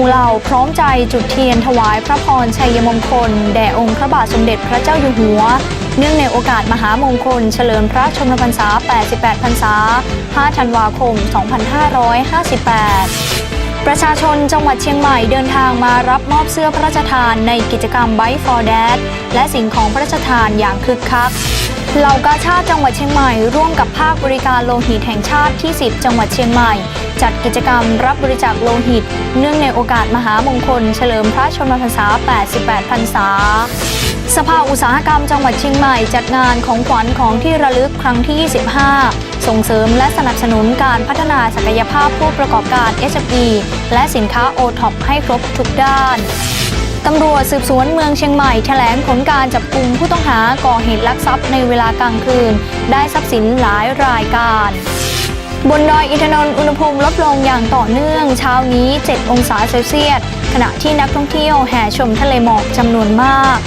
มู่เหล่าพร้อมใจจุดเทียนถวายพระพรชัยมงคล แด่องค์พระบาทสมเด็จพระเจ้าอยู่หัว เนื่องในโอกาสมหามงคล เฉลิมพระชนมพรรษา 88 พรรษา 5 ธันวาคม 2558ประชาชนจังหวัดเชียงใหม่เดินทางมารับมอบเสื้อพระราชทานในกิจกรรม Bike for Dad และสิ่งของพระราชทานอย่างคึกคัก เหล่ากาชาติจังหวัดเชียงใหม่ ร่วมกับภาคบริการโลหิตแห่งชาติที่ 10 จังหวัดเชียงใหม่ จัดกิจกรรมรับบริจาคโลหิต เนื่องในโอกาสมหามงคล เฉลิมพระชนมพรรษา 88 พรรษา สภาอุตสาหกรรมจังหวัดเชียงใหม่ จัดงานของขวัญของที่ระลึกครั้งที่ 25 ส่งเสริมและสนับสนุนการพัฒนาศักยภาพผู้ประกอบการ SME และสินค้า O-TOP ให้ครบทุกด้าน ตำรวจสืบสวนเมืองเชียงใหม่แถลงผลการจับกลุ่มผู้ต้องหาก่อเหตุลักทรัพย์ในเวลากลางคืน ได้ทรัพย์สินหลายรายการ บนดอยอินทนนท์อุณหภูมิลดลงอย่างต่อเนื่อง เช้านี้ 7 องศาเซลเซียสขณะที่นักท่องเที่ยวแห่ชมทะเลหมอกจำนวนมาก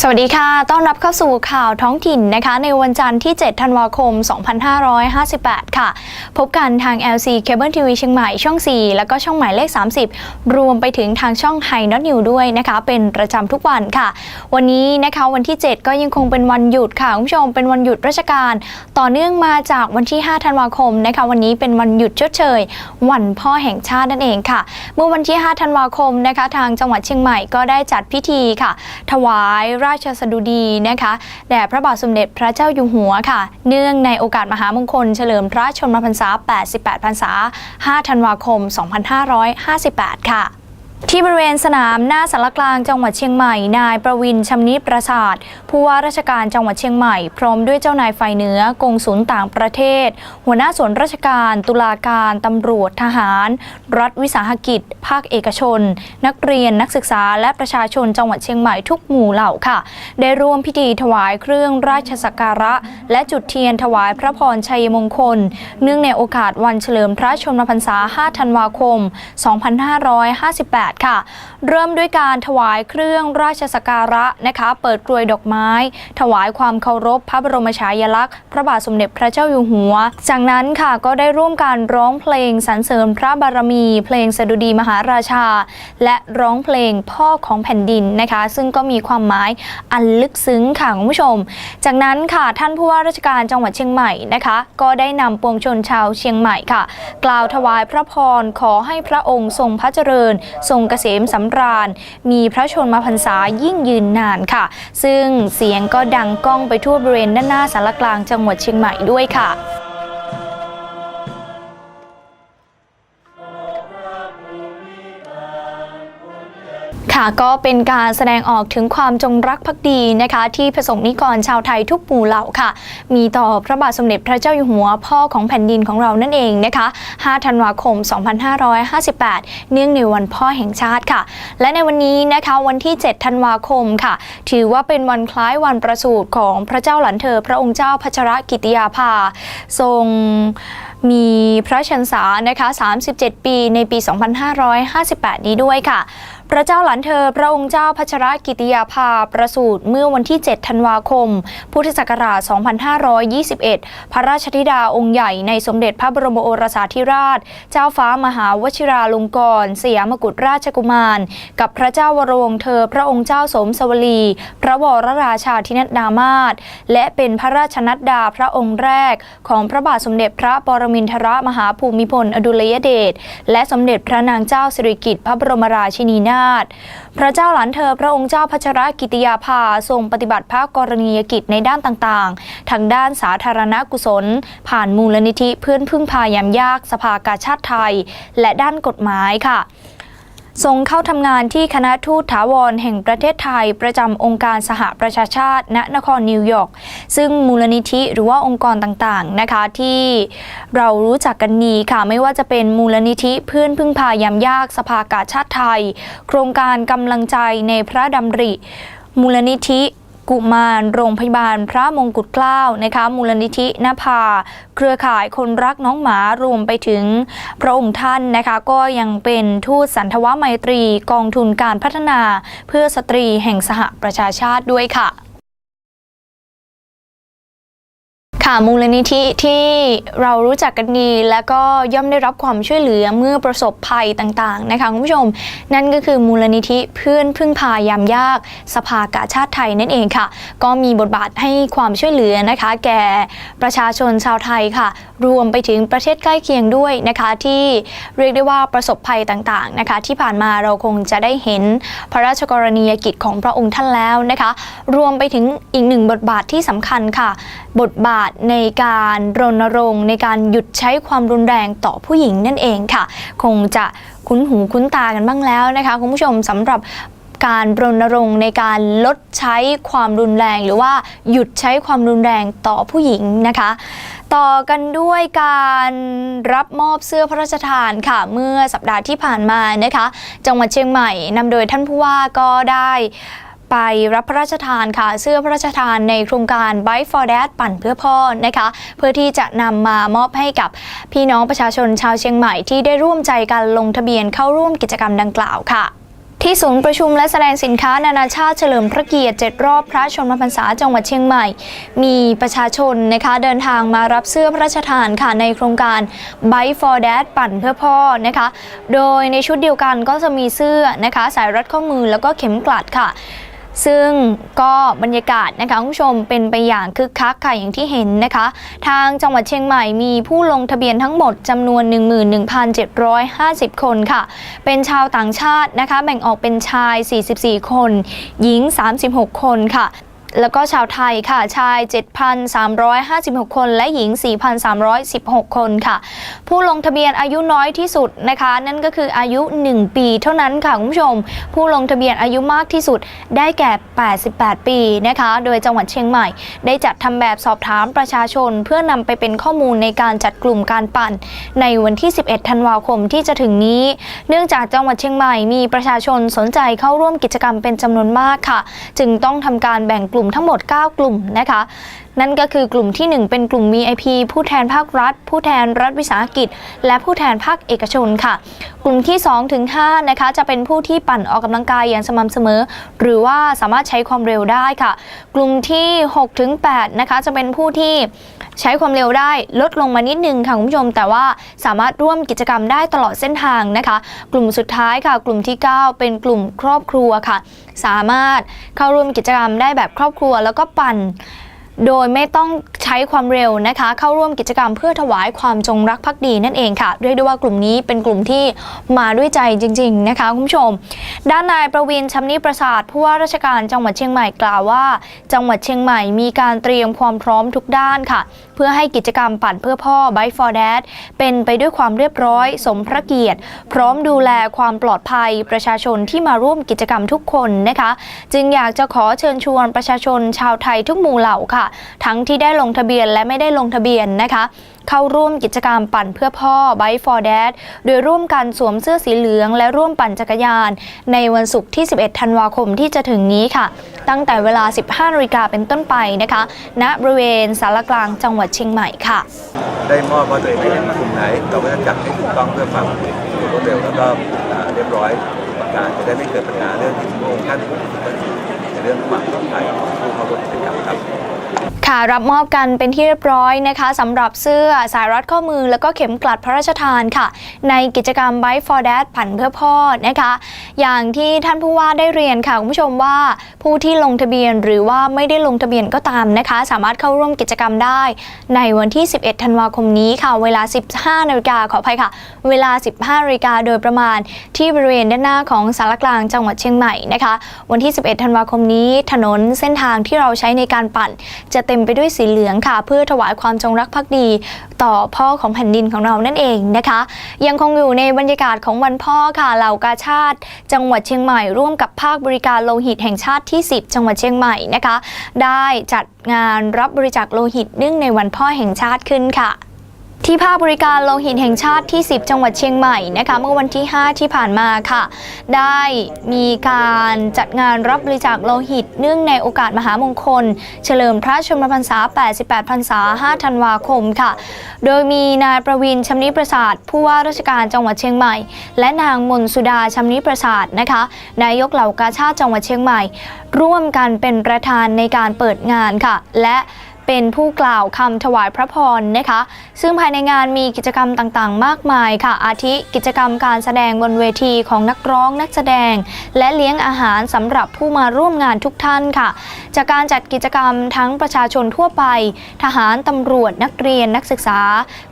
สวัสดีค่ะ ต้อนรับเข้าสู่ข่าวท้องถิ่นนะคะ ในวันจันทร์ที่ 7 ธันวาคม 2558 ค่ะ พบกันทาง LC Cable TV เชียงใหม่ช่อง 4 แล้วก็ช่องหมายเลข 30 รวมไปถึงทางช่องไฮนอตนิวด้วยนะคะ เป็นประจำทุกวันค่ะ วันนี้นะคะวันที่ 7 ก็ยังคงเป็นวันหยุดค่ะ คุณผู้ชมเป็นวันหยุดราชการ ต่อเนื่องมาจากวันที่ 5 ธันวาคมนะคะ วันนี้เป็นวันหยุดชดเชย วันพ่อแห่งชาตินั่นเองค่ะ เมื่อวันที่ 5 ธันวาคมนะคะ ทางจังหวัดเชียงใหม่ก็ได้จัดพิธีค่ะ ถวายราชสดุดีนะคะแด่พระบาทสมเด็จพระเจ้าอยู่หัวค่ะ เนื่องในโอกาสมหามงคลเฉลิมพระชนมพรรษา 88 พรรษา 5 ธันวาคม 2558 ค่ะ ที่บริเวณสนามหน้าสารกลางจังหวัดเชียงใหม่ นายประวินชำนิประสาทผู้ว่าราชการจังหวัดเชียงใหม่ พร้อมด้วยเจ้านายฝ่ายเหนือกงศูนย์ต่างประเทศ หัวหน้าส่วนราชการ ตุลาการตำรวจทหาร รัฐวิสาหกิจ ภาคเอกชน นักเรียนนักศึกษาและประชาชนจังหวัดเชียงใหม่ทุกหมู่เหล่าค่ะ ได้ร่วมพิธีถวายเครื่องราชสักการะ และจุดเทียนถวายพระพรชัยมงคล เนื่องในโอกาสวันเฉลิมพระชนมพรรษา 5 ธันวาคม 2558ค่ะ เริ่มด้วยการถวายเครื่องราชสการะนะคะ เปิดกรวยดอกไม้ ถวายความเคารพพระบรมฉายาลักษณ์พระบาทสมเด็จพระเจ้าอยู่หัว จากนั้นค่ะก็ได้ร่วมการร้องเพลงสรรเสริญพระบารมี เพลงสดุดีมหาราชา และร้องเพลงพ่อของแผ่นดินนะคะ ซึ่งก็มีความหมายอันลึกซึ้งค่ะคุณผู้ชม จากนั้นค่ะท่านผู้ว่าราชการจังหวัดเชียงใหม่นะคะ ก็ได้นำปวงชนชาวเชียงใหม่ค่ะ กล่าวถวายพระพรขอให้พระองค์ทรงพระเจริญทรงเกษมสำราญ มีพระชนมพรรษายิ่งยืนนานค่ะ ซึ่งเสียงก็ดังก้องไปทั่วบริเวณด้านหน้าสารกลางจังหวัดเชียงใหม่ด้วยค่ะ ค่ะก็เป็นการแสดงออกถึงความจงรักภักดีนะคะ ที่ประสงค์นิกรชาวไทยทุกหมู่เหล่าค่ะ มีต่อพระบาทสมเด็จพระเจ้าอยู่หัวพ่อของแผ่นดินของเรานั่นเองนะคะ 5 ธันวาคม 2558 เนื่องในวันพ่อแห่งชาติค่ะ และในวันนี้นะคะวันที่ 7 ธันวาคมค่ะ ถือว่าเป็นวันคล้ายวันประสูติของพระเจ้าหลันเธอ พระองค์เจ้าพัชรกิติยาภา ทรงมีพระชนษานะคะ 37 ปีในปี 2558 นี้ด้วยค่ะ พระเจ้าหลานเธอ พระองค์เจ้าพัชรกิติยาภาประสูติเมื่อวันที่ 7 ธันวาคม พุทธศักราช 2521 พระราชธิดาองค์ใหญ่ในสมเด็จพระบรมโอรสาธิราช เจ้าฟ้ามหาวชิราลงกรณ์สยามกุฎราชกุมาร กับพระเจ้าวรวงเธอ พระองค์เจ้าสมสวลี พระวรราชาธินัดดามาศและเป็นพระราชนัดดาพระองค์แรก ของพระบาทสมเด็จพระปรมินทรมหาภูมิพลอดุลยเดชและสมเด็จพระนางเจ้าสิริกิติ์พระบรมราชินีนาถพระเจ้าหลานเธอพระองค์เจ้าพัชรกิติยาภาทรงปฏิบัติพระกรณียกิจในด้านต่างๆ ทางด้านสาธารณกุศล ผ่านมูลนิธิเพื่อนพึ่งพายามยากสภากาชาติไทย และด้านกฎหมายค่ะ ทรงเข้าทำงานที่คณะทูตถาวรแห่งประเทศไทย ประจำองค์การสหประชาชาติ ณนครนิวยอร์กซึ่งมูลนิธิหรือว่าองค์กรต่างๆนะคะที่เรารู้จักกันดีค่ะไม่ว่าจะเป็นมูลนิธิเพื่อนพึ่งพายามยากสภากาชาติไทย โครงการกำลังใจในพระดำริ มูลนิธิ กุมาร โรงพยาบาลพระมงกุฎเกล้านะคะ มูลนิธินภา เครือข่ายคนรักน้องหมารวมไปถึงพระองค์ท่านนะคะ ก็ยังเป็นทูตสันทวไมตรีกองทุนการพัฒนา เพื่อสตรีแห่งสหประชาชาติด้วยค่ะ ค่ะมูลนิธิที่เรารู้จักกันดี และก็ย่อมได้รับความช่วยเหลือเมื่อประสบภัยต่างๆนะคะคุณผู้ชม นั่นก็คือมูลนิธิเพื่อนพึ่งพายามยาก สภากาชาติไทยนั่นเองค่ะ ก็มีบทบาทให้ความช่วยเหลือนะคะ แก่ประชาชนชาวไทยค่ะ รวมไปถึงประเทศใกล้เคียงด้วยนะคะที่เรียกได้ว่าประสบภัยต่างๆนะคะ ที่ผ่านมาเราคงจะได้เห็นพระราชกรณียกิจของพระองค์ท่านแล้วนะคะ รวมไปถึงอีกหนึ่งบทบาทที่สำคัญค่ะ บทบาทในการรณรงค์ ในการหยุดใช้ความรุนแรงต่อผู้หญิงนั่นเองค่ะ คงจะคุ้นหูคุ้นตากันบ้างแล้วนะคะคุณผู้ชมสำหรับการรณรงค์ในการลดใช้ความรุนแรง หรือว่าหยุดใช้ความรุนแรงต่อผู้หญิงนะคะ ต่อกันด้วยการรับมอบเสื้อพระราชทานค่ะเมื่อสัปดาห์ที่ผ่านมานะคะ จังหวัดเชียงใหม่นำโดยท่านผู้ว่าก็ได้ ไปรับพระราชทานค่ะ เสื้อพระราชทานในโครงการ Bike for Dad ปั่นเพื่อพ่อนะคะ เพื่อที่จะนำมามอบให้กับพี่น้องประชาชนชาวเชียงใหม่ที่ได้ร่วมใจกันลงทะเบียนเข้าร่วมกิจกรรมดังกล่าวค่ะที่ศูนย์ประชุมและแสดงสินค้านานาชาติเฉลิมพระเกียรติ 7 รอบพระชนมพรรษาจังหวัดเชียงใหม่ มีประชาชนนะคะเดินทางมารับเสื้อพระราชทานค่ะในโครงการ Bike for Dad ปั่นเพื่อพ่อนะคะ โดยในชุดเดียวกันก็จะมีเสื้อนะคะสายรัดข้อมือแล้วก็เข็มกลัดค่ะ ซึ่งก็บรรยากาศนะคะคุณผู้ชมเป็นไปอย่างคึกคักค่ะอย่างที่เห็นนะคะ ทางจังหวัดเชียงใหม่มีผู้ลงทะเบียนทั้งหมดจำนวน 11,750 คนค่ะ เป็นชาวต่างชาตินะคะ แบ่งออกเป็นชาย 44 คน หญิง 36 คนค่ะ แล้วก็ชาวไทยค่ะ ชาย 7,356 คน และหญิง 4,316 คนค่ะ ผู้ลงทะเบียนอายุน้อยที่สุดนะคะ นั่นก็คืออายุ 1 ปีเท่านั้นค่ะคุณผู้ชม ผู้ลงทะเบียนอายุมากที่สุดได้แก่ 88 ปีนะคะ โดยจังหวัดเชียงใหม่ ได้จัดทำแบบสอบถามประชาชน เพื่อนำไปเป็นข้อมูลในการจัดกลุ่มการปั่น ในวันที่ 11 ธันวาคมที่จะถึงนี้ เนื่องจากจังหวัดเชียงใหม่มีประชาชนสนใจเข้าร่วมกิจกรรมเป็นจำนวนมากค่ะ จึงต้องทำการแบ่งกลุ่มทั้งหมด 9 กลุ่มนะคะ นั่นก็คือกลุ่มที่ 1 เป็นกลุ่ม VIP ผู้แทนภาครัฐ ผู้แทนรัฐวิสาหกิจ และผู้แทนภาคเอกชนค่ะ กลุ่มที่2ถึง5นะคะจะเป็นผู้ที่ปั่นออกกำลังกายอย่างสม่ำเสมอ หรือว่าสามารถใช้ความเร็วได้ค่ะ กลุ่มที่6ถึง8นะคะจะเป็นผู้ที่ใช้ความเร็วได้ลดลงมานิดนึงค่ะคุณผู้ชม แต่ว่าสามารถร่วมกิจกรรมได้ตลอดเส้นทางนะคะ กลุ่มสุดท้ายค่ะ กลุ่มที่ 9 เป็นกลุ่มครอบครัวค่ะ สามารถเข้าร่วมกิจกรรมได้แบบครอบครัวแล้วก็ปั่น โดยไม่ต้องใช้ความเร็วนะคะ เข้าร่วมกิจกรรมเพื่อถวายความจงรักภักดีนั่นเองค่ะ เรียกได้ว่ากลุ่มนี้เป็นกลุ่มที่มาด้วยใจจริง ๆ นะคะคุณผู้ชม ด้านนายประวินชำนิประสาทผู้ว่าราชการจังหวัดเชียงใหม่กล่าวว่า จังหวัดเชียงใหม่มีการเตรียมความพร้อมทุกด้านค่ะ เพื่อให้กิจกรรมปั่นเพื่อพ่อ Bike for Dad เป็นไปด้วยความเรียบร้อย สมพระเกียรติ พร้อมดูแลความปลอดภัยประชาชนที่มาร่วมกิจกรรมทุกคนนะคะ จึงอยากจะขอเชิญชวนประชาชนชาวไทยทุกหมู่เหล่าค่ะทั้งที่ได้ลงทะเบียนและไม่ได้ลงทะเบียนนะคะ เข้าร่วมกิจกรรมปั่นเพื่อพ่อ Bike for Dad โดยร่วมกันสวมเสื้อสีเหลือง และร่วมปั่นจักรยาน ในวันศุกร์ที่ 11 ธันวาคมที่จะถึงนี้ค่ะ ตั้งแต่เวลา 15นาฬิกาเป็นต้นไปนะคะณบริเวณสารกลางจังหวัดเชียงใหม่ค่ะ ได้มอบว่าตัวเองเป็นกลุ่มไหนเราก็จะจัดให้ถูกต้องเพื่อความรวดเร็วแล้วก็เรียบร้อยประการจะได้ไม่เกิดปัญหาเรื่องที่พระองค์ท่านในเรื่องความปลอดภัยของผู้เข้าร่วมกิจกรรมครับ ค่ะรับมอบกันเป็นที่เรียบร้อยนะคะสำหรับเสื้อสายรัดข้อมือ แล้วก็เข็มกลัดพระราชทานค่ะ ในกิจกรรม Bike for Dad ปั่นเพื่อพ่อนะคะ อย่างที่ท่านผู้ว่าได้เรียนค่ะคุณผู้ชมว่าผู้ที่ลงทะเบียนหรือว่าไม่ได้ลงทะเบียนก็ตามนะคะ สามารถเข้าร่วมกิจกรรมได้ ในวันที่ 11 ธันวาคมนี้ค่ะ เวลา 15นาฬิกาขออภัยค่ะ เวลา 15นาฬิกาโดยประมาณที่บริเวณด้านหน้าของสารกลางจังหวัดเชียงใหม่นะคะ วันที่ 11 ธันวาคมนี้ถนนเส้นทางที่เราใช้ในการปั่นจะเต็มไปด้วยสีเหลืองค่ะ เพื่อถวายความจงรักภักดี ต่อพ่อของแผ่นดินของเรานั่นเองนะคะ ยังคงอยู่ในบรรยากาศของวันพ่อค่ะเหล่ากาชาติ จังหวัดเชียงใหม่ร่วมกับภาคบริการโลหิตแห่งชาติที่ 10 จังหวัดเชียงใหม่นะคะ ได้จัดงานรับบริจาคโลหิตเนื่องในวันพ่อแห่งชาติขึ้นค่ะ ที่ภาคบริการโลหิตแห่งชาติที่ 10 จังหวัดเชียงใหม่นะคะเมื่อวันที่ 5 ที่ผ่านมาค่ะ ได้มีการจัดงานรับบริจาคโลหิต เนื่องในโอกาสมหามงคล เฉลิมพระชนมพรรษา 88 พรรษา 5 ธันวาคมค่ะ โดยมีนายประวินชำนิประสาทผู้ว่าราชการจังหวัดเชียงใหม่ และนางมนสุดาชำนิประสาทนะคะนายกเหล่ากาชาติจังหวัดเชียงใหม่ ร่วมกันเป็นประธานในการเปิดงานค่ะ และ เป็นผู้กล่าวคำถวายพระพรนะคะ ซึ่งภายในงานมีกิจกรรมต่างๆ มากมายค่ะ อาทิกิจกรรมการแสดงบนเวทีของนักร้องนักแสดง และเลี้ยงอาหารสำหรับผู้มาร่วมงานทุกท่านค่ะ จากการจัดกิจกรรมทั้งประชาชนทั่วไป ทหารตำรวจนักเรียนนักศึกษา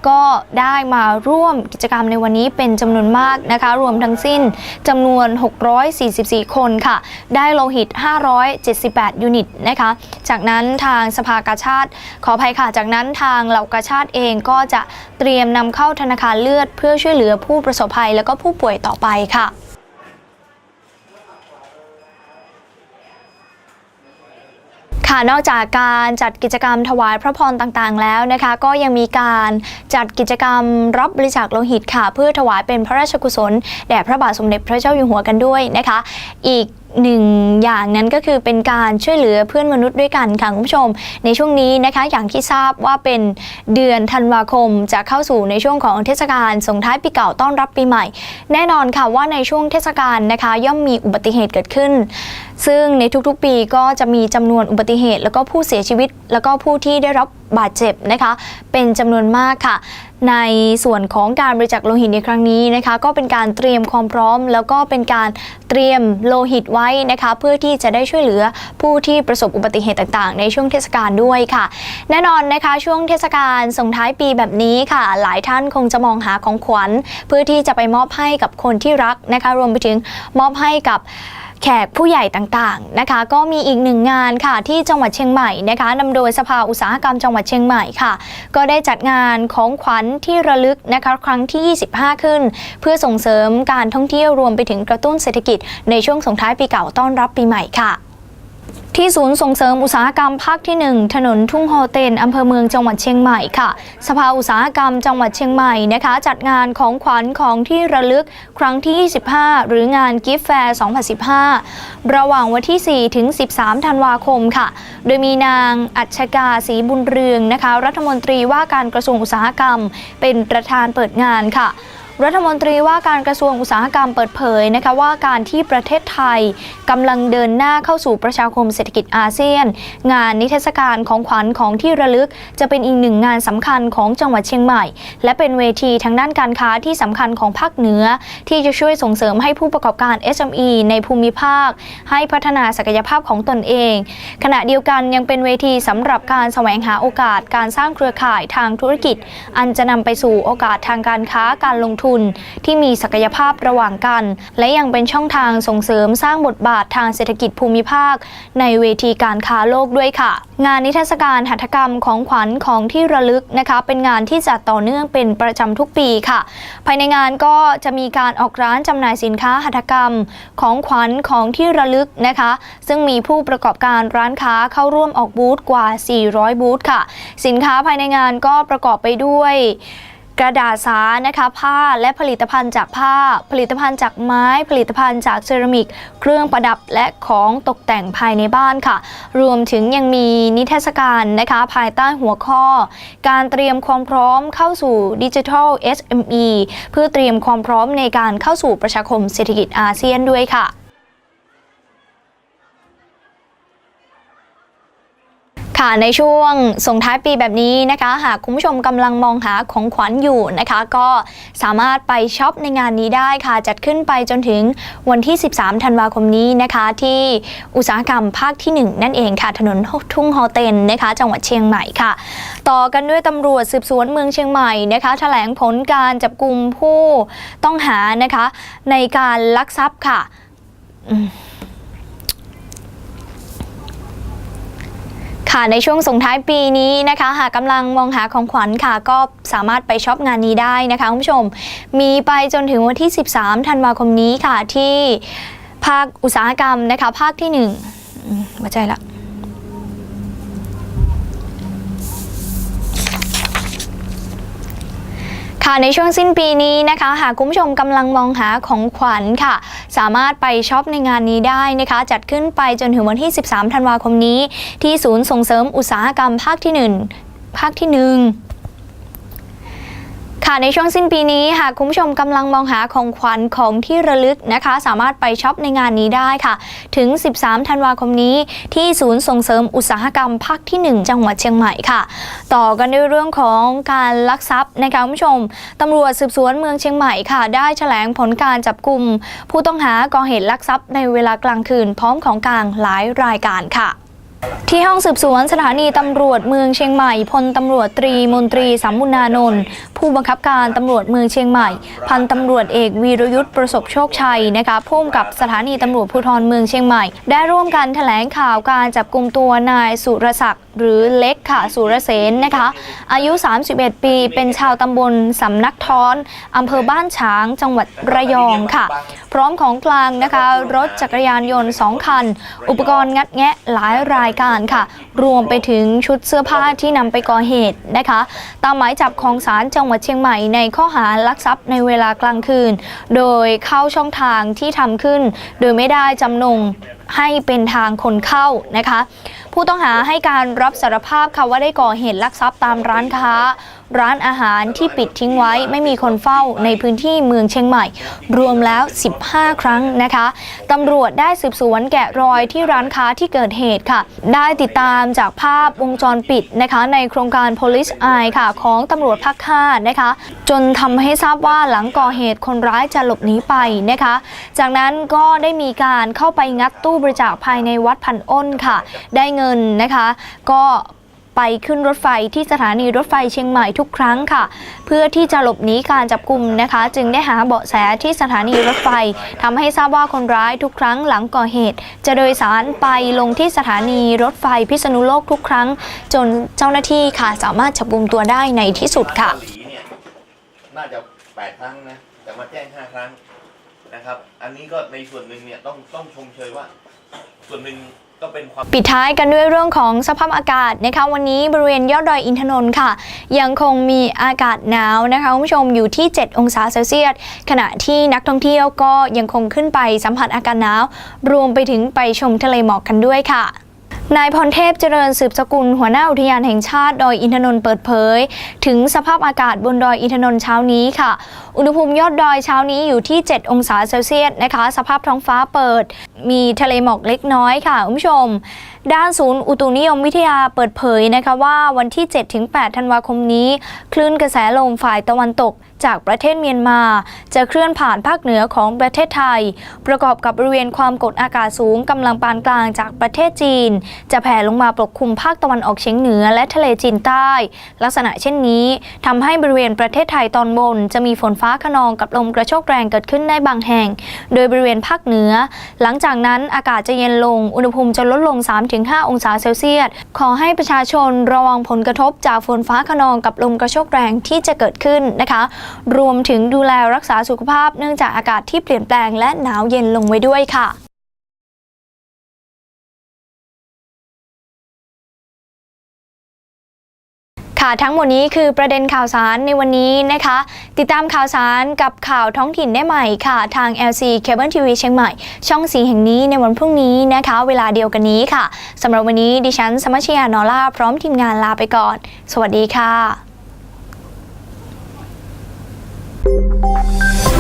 ก็ได้มาร่วมกิจกรรมในวันนี้เป็นจำนวนมากนะคะ รวมทั้งสิ้นจำนวน 644 คนค่ะ ได้โลหิต 578 ยูนิตนะคะ จากนั้นทางสภากาชาติขออภัยค่ะ จากนั้นทางเหล่ากาชาติเองก็จะเตรียมนำเข้าธนาคารเลือด เพื่อช่วยเหลือผู้ประสบภัยแล้วก็ผู้ป่วยต่อไปค่ะค่ะนอกจากการจัดกิจกรรมถวายพระพรต่างๆ แล้วนะคะ ก็ยังมีการจัดกิจกรรมรับบริจาคโลหิตค่ะ เพื่อถวายเป็นพระราชกุศลแด่พระบาทสมเด็จพระเจ้าอยู่หัวกันด้วยนะคะ อีก หนึ่งอย่างนั้นก็คือเป็นการช่วยเหลือเพื่อนมนุษย์ด้วยกันค่ะคุณผู้ชม ในช่วงนี้นะคะอย่างที่ทราบว่าเป็นเดือนธันวาคมจะเข้าสู่ในช่วงของเทศกาลส่งท้ายปีเก่าต้อนรับปีใหม่ แน่นอนค่ะว่าในช่วงเทศกาลนะคะ ย่อมมีอุบัติเหตุเกิดขึ้น ซึ่งในทุกๆปีก็จะมีจำนวนอุบัติเหตุ แล้วก็ผู้เสียชีวิต แล้วก็ผู้ที่ได้รับบาดเจ็บนะคะ เป็นจำนวนมากค่ะ ในส่วนของการบริจาคโลหิตในครั้งนี้นะคะก็เป็นการเตรียมความพร้อม แล้วก็เป็นการเตรียมโลหิตไว้นะคะเพื่อที่จะได้ช่วยเหลือผู้ที่ประสบอุบัติเหตุต่าง ๆ ในช่วงเทศกาลด้วยค่ะ แน่นอนนะคะช่วงเทศกาลส่งท้ายปีแบบนี้ค่ะ หลายท่านคงจะมองหาของขวัญ เพื่อที่จะไปมอบให้กับคนที่รักนะคะรวมไปถึงมอบให้กับ แขกผู้ใหญ่ต่างๆนะคะ ก็มีอีกหนึ่งงานค่ะที่จังหวัดเชียงใหม่นะคะนำโดยสภาอุตสาหกรรมจังหวัดเชียงใหม่ค่ะ ก็ได้จัดงานของขวัญที่ระลึกนะคะครั้งที่ 25 ขึ้น เพื่อส่งเสริมการท่องเที่ยวรวมไปถึงกระตุ้นเศรษฐกิจในช่วงส่งท้ายปีเก่าต้อนรับปีใหม่ค่ะ ที่ศูนย์ส่งเสริมอุตสาหกรรมภาคที่ 1 ถนนทุ่งโฮเตนอำเภอเมืองจังหวัดเชียงใหม่ค่ะ สภาอุตสาหกรรมจังหวัดเชียงใหม่นะคะ จัดงานของขวัญของที่ระลึกครั้งที่ 25 หรืองานกิฟต์แฟร์ 2015 ระหว่างวันที่ 4 ถึง 13 ธันวาคมค่ะ โดยมีนางอัชกาศรีบุญเรืองนะคะ รัฐมนตรีว่าการกระทรวงอุตสาหกรรม เป็นประธานเปิดงานค่ะ รัฐมนตรีว่าการกระทรวงอุตสาหกรรมเปิดเผยนะคะว่าการที่ประเทศไทยกำลังเดินหน้าเข้าสู่ประชาคมเศรษฐกิจอาเซียน งานนิทรรศการของขวัญของที่ระลึก จะเป็นอีกหนึ่งงานสำคัญของจังหวัดเชียงใหม่ และเป็นเวทีทางด้านการค้าที่สำคัญของภาคเหนือ ที่จะช่วยส่งเสริมให้ผู้ประกอบการ SME ในภูมิภาค ให้พัฒนาศักยภาพของตนเอง ขณะเดียวกันยังเป็นเวทีสำหรับการแสวงหาโอกาสการสร้างเครือข่ายทางธุรกิจ อันจะนำไปสู่โอกาสทางการค้าการลงทุนที่มีศักยภาพระหว่างกัน และยังเป็นช่องทางส่งเสริมสร้างบทบาททางเศรษฐกิจภูมิภาค ในเวทีการค้าโลกด้วยค่ะ งานนิทรรศการหัตถกรรมของขวัญของที่ระลึกนะคะ เป็นงานที่จัดต่อเนื่องเป็นประจำทุกปีค่ะ ภายในงานก็จะมีการออกร้านจำหน่ายสินค้าหัตถกรรมของขวัญของที่ระลึกนะคะ ซึ่งมีผู้ประกอบการร้านค้าเข้าร่วมออกบูธกว่า 400 บูธค่ะ สินค้าภายในงานก็ประกอบไปด้วย กระดาษสานะคะผ้าและผลิตภัณฑ์จากผ้า ผลิตภัณฑ์จากไม้ ผลิตภัณฑ์จากเซรามิก เครื่องประดับและของตกแต่งภายในบ้านค่ะ รวมถึงยังมีนิทรรศการนะคะภายใต้หัวข้อ การเตรียมความพร้อมเข้าสู่ดิจิทัล SME เพื่อเตรียมความพร้อมในการเข้าสู่ประชาคมเศรษฐกิจอาเซียนด้วยค่ะ ค่ะในช่วงส่งท้ายปีแบบนี้นะคะ หากคุณผู้ชมกำลังมองหาของขวัญอยู่นะคะ ก็สามารถไปช็อปในงานนี้ได้ค่ะ จัดขึ้นไปจนถึงวันที่ 13 ธันวาคมนี้นะคะ ที่อุตสาหกรรมภาคที่ 1 นั่นเองค่ะ ถนนทุ่งฮอเตนนะคะ จังหวัดเชียงใหม่ค่ะ ต่อกันด้วยตำรวจสืบสวนเมืองเชียงใหม่นะคะแถลงผลการจับกลุ่มผู้ต้องหานะคะ ในการลักทรัพย์ค่ะอืม ค่ะในช่วงส่งท้ายปีนี้นะคะ หากกำลังมองหาของขวัญค่ะ ก็สามารถไปช็อปงานนี้ได้นะคะคุณผู้ชม มีไปจนถึงวันที่ 13 ธันวาคมนี้ค่ะที่ภาคอุตสาหกรรมนะคะ ภาคที่1อืมหัวใจละ ค่ะในช่วงสิ้นปีนี้นะคะหากคุณผู้ชมกำลังมองหาของขวัญค่ะ สามารถไปช็อปในงานนี้ได้นะคะ จัดขึ้นไปจนถึงวันที่ 13 ธันวาคมนี้ ที่ศูนย์ส่งเสริมอุตสาหกรรมภาคที่ 1 ภาคที่ 1 ค่ะในช่วงสิ้นปีนี้หากคุณผู้ชมกำลังมองหาของขวัญของที่ระลึกนะคะ สามารถไปช็อปในงานนี้ได้ค่ะ ถึง 13 ธันวาคมนี้ที่ศูนย์ส่งเสริมอุตสาหกรรมภาคที่ 1 จังหวัดเชียงใหม่ค่ะ ต่อกันด้วยเรื่องของการลักทรัพย์นะคะคุณผู้ชมตำรวจสืบสวนเมืองเชียงใหม่ค่ะ ได้แถลงผลการจับกลุ่มผู้ต้องหาก่อเหตุลักทรัพย์ในเวลากลางคืนพร้อมของกลางหลายรายการค่ะ ที่ห้องสืบสวนสถานีตำรวจเมืองเชียงใหม่พลตำรวจตรีมนตรีสัมมุนานนท์ผู้บังคับการตำรวจเมืองเชียงใหม่ พันตำรวจเอกวีรยุทธ์ประสบโชคชัยนะคะผู้กำกับสถานีตำรวจภูธรเมืองเชียงใหม่ ได้ร่วมกันแถลงข่าวการจับกลุ่มตัวนายสุรศักดิ์ หรือเล็กค่ะ สุรเสนนะคะ อายุ 31 ปี เป็นชาวตำบลสำนักท้อนอำเภอบ้านฉาง จังหวัดระยองค่ะ พร้อมของกลางนะคะ รถจักรยานยนต์ 2 คัน อุปกรณ์งัดแงะหลายรายการค่ะ รวมไปถึงชุดเสื้อผ้าที่นำไปก่อเหตุนะคะ ตามหมายจับของศาลจังหวัดเชียงใหม่ในข้อหาลักทรัพย์ในเวลากลางคืน โดยเข้าช่องทางที่ทำขึ้น โดยไม่ได้จำนงให้เป็นทางคนเข้านะคะ ผู้ต้องหาให้การรับสารภาพค่ะว่าได้ก่อเหตุลักทรัพย์ตามร้านค้า ร้านอาหารที่ปิดทิ้งไว้ ไม่มีคนเฝ้าในพื้นที่เมืองเชียงใหม่ รวมแล้ว 15 ครั้งนะคะตำรวจได้สืบสวนแกะรอยที่ร้านค้าที่เกิดเหตุค่ะ ได้ติดตามจากภาพวงจรปิดนะคะ ในโครงการ police eye ค่ะ ของตำรวจภาค5นะคะ จนทำให้ทราบว่าหลังก่อเหตุคนร้ายจะหลบหนีไปนะคะ จากนั้นก็ได้มีการเข้าไปงัดตู้บริจาคภายในวัดพันอ้นค่ะ ได้เงินนะคะ ก็ ไปขึ้นรถไฟที่สถานีรถไฟเชียงใหม่ทุกครั้งค่ะ เพื่อที่จะหลบหนีการจับกลุ่มนะคะ จึงได้หาเบาะแสที่สถานีรถไฟทำให้ทราบว่าคนร้ายทุกครั้งหลังก่อเหตุ จะโดยสารไปลงที่สถานีรถไฟพิษณุโลกทุกครั้ง จนเจ้าหน้าที่ค่ะสามารถจับกลุ่มตัวได้ในที่สุดค่ะหลีเนี่ยน่าจะแปดครั้งนะแต่มาแจ้งห้าครั้งนะครับ อันนี้ก็ในส่วนหนึ่งเนี่ยต้องต้องชมเชยว่า ส่วนหนึ่ง ปิดท้ายกันด้วยเรื่องของสภาพอากาศนะคะวันนี้บริเวณยอดดอยอินทนนท์ค่ะ ยังคงมีอากาศหนาวนะคะคุณผู้ชมอยู่ที่ 7 องศาเซลเซียสขณะที่นักท่องเที่ยวก็ยังคงขึ้นไปสัมผัสอากาศหนาว รวมไปถึงไปชมทะเลหมอกกันด้วยค่ะ นายพรเทพเจริญสืบสกุลหัวหน้าอุทยานแห่งชาติดอยอินทนนท์เปิดเผย ถึงสภาพอากาศบนดอยอินทนนท์เช้านี้ค่ะ อุณหภูมิยอดดอยเช้านี้อยู่ที่ 7 องศาเซลเซียสนะคะ สภาพท้องฟ้าเปิด มีทะเลหมอกเล็กน้อยค่ะคุณผู้ชม ด้านศูนย์อุตุนิยมวิทยาเปิดเผยนะคะว่าวันที่ 7-8 ธันวาคมนี้ คลื่นกระแสลมฝ่ายตะวันตกจากประเทศเมียนมา จะเคลื่อนผ่านภาคเหนือของประเทศไทย ประกอบกับบริเวณความกดอากาศสูงกำลังปานกลางจากประเทศจีน จะแผ่ลงมาปกคลุมภาคตะวันออกเฉียงเหนือและทะเลจีนใต้ ลักษณะเช่นนี้ทำให้บริเวณประเทศไทยตอนบน จะมีฝนฟ้าขนองกับลมกระโชกแรงเกิดขึ้นได้บางแห่ง โดยบริเวณภาคเหนือ หลังจากนั้นอากาศจะเย็นลง อุณหภูมิจะลดลง 3-5 องศาเซลเซียส ขอให้ประชาชนระวังผลกระทบจากฝนฟ้าขนองกับลมกระโชกแรงที่จะเกิดขึ้นนะคะรวมถึงดูแลรักษาสุขภาพเนื่องจากอากาศที่เปลี่ยนแปลงและหนาวเย็นลงไว้ด้วยค่ะค่ะทั้งหมดนี้คือประเด็นข่าวสารในวันนี้นะคะ ติดตามข่าวสารกับข่าวท้องถิ่นได้ใหม่ค่ะ ทาง LC Cable TV เชียงใหม่ ช่องสีแห่งนี้ในวันพรุ่งนี้นะคะ เวลาเดียวกันนี้ค่ะสำหรับวันนี้ดิฉันสมัชยานอล่าพร้อมทีมงานลาไปก่อน สวัสดีค่ะ Música